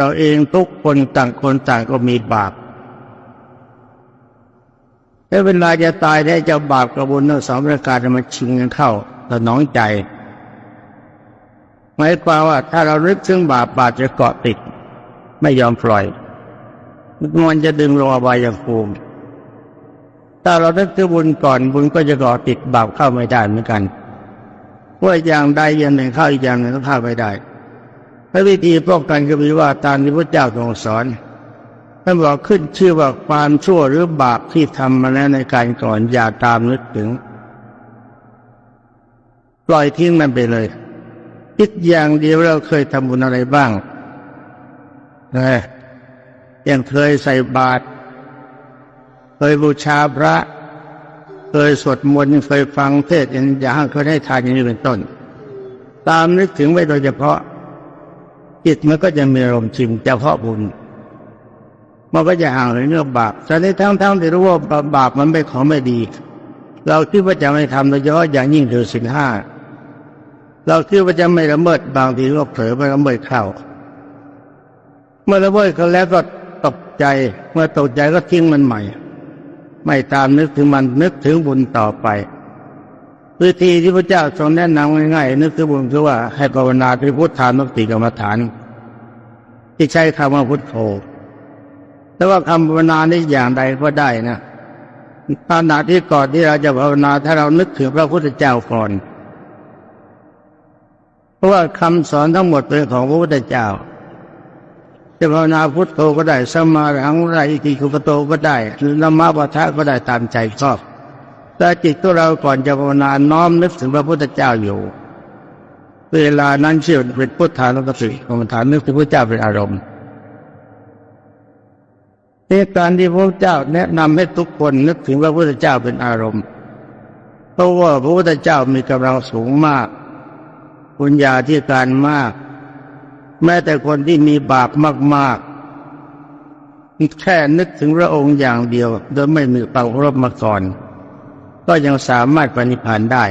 เราเองทุกคนต่างคนต่างก็มีบาปแล้วเวลาจะตายได้จะบาปกับบุญทั้งสองประการมันชิงกันเข้าสนองใจหมายความว่าถ้าเรานึกถึงบาปบาปจะเกาะติด ไม่ยอมปล่อยมันจะดึงลงอบายภูมิถ้าเรานึกถึงบุญก่อนบุญก็จะเกาะติดบาปเข้าไม่ได้เหมือนกันว่าอย่างใดอย่างหนึ่งเข้าอีกอย่างหนึ่งก็เข้าไม่ได้ พระวิธีป้องกันก็มีว่าตามที่พระเจ้าทรงสอนท่านบอกขึ้นชื่อว่าความชั่วหรือบาปที่ทำมาแล้วในการก่อนอย่าตามนึกถึง ปล่อยทิ้งมันไปเลยคิดอย่างเดียวเราเคยทำบุญอะไรบ้างนะยังเคยใส่บาตรเคยบูชาพระเคยสวดมนต์เคยฟังเทศน์อย่างเคยให้ทานอย่างนี้เป็นต้น ตามนึกถึงไว้โดยเฉพาะ จิตมันก็จะมีอารมณ์ชิมเฉพาะบุญ มันก็จะห่างเรื่องบาปแต่ในทั้งทั้งที่รู้ว่าบาปมันเป็นของไม่ดี เราคิดว่าจะไม่ทำโดยเฉพาะอย่างยิ่งถือสินห้าเราคิดว่าจะไม่ละเมิดบางทีก็เผลอไปละเมิดเข้าเมื่อละเมิดเขาแล้วก็ตกใจ เมื่อตกใจก็ทิ้งมันใหม่ ไม่ตามนึกถึงมันนึกถึงบุญต่อไปวิธีที่พระเจ้าทรงแนะนำง่ายๆนึกถึงบุญคือว่าให้ภาวนาที่พุทธานุสติกรรมฐาน ที่ใช้คำว่าพุทโธแต่ว่าคำภาวนานี้อย่างใดก็ได้นะขณะที่ก่อนที่เราจะภาวนาถ้าเรานึกถึงพระพุทธเจ้าก่อน เพราะว่าคำสอนทั้งหมดเป็นของพระพุทธเจ้า จะภาวนาพุทโธก็ได้สมาหังไรอิติคุปโตก็ได้หรือละมาปะทะก็ได้ตามใจชอบแต่จิตของเราก่อนจะภาวนาน้อมนึกถึงพระพุทธเจ้าอยู่ เวลานั้นเชื่อเป็นพุทธานุสติกรรมฐานนึกถึงพระเจ้าเป็นอารมณ์ในการที่พระเจ้าแนะนำให้ทุกคนนึกถึงพระพุทธเจ้าเป็นอารมณ์ เพราะว่าพระพุทธเจ้ามีกำลังสูงมากปุญญาที่การมาก แม้แต่คนที่มีบาปมากๆแค่นึกถึงพระองค์อย่างเดียว โดยไม่มีเป่ารบมาก่อน ก็ยังสามารถปฏิพันได้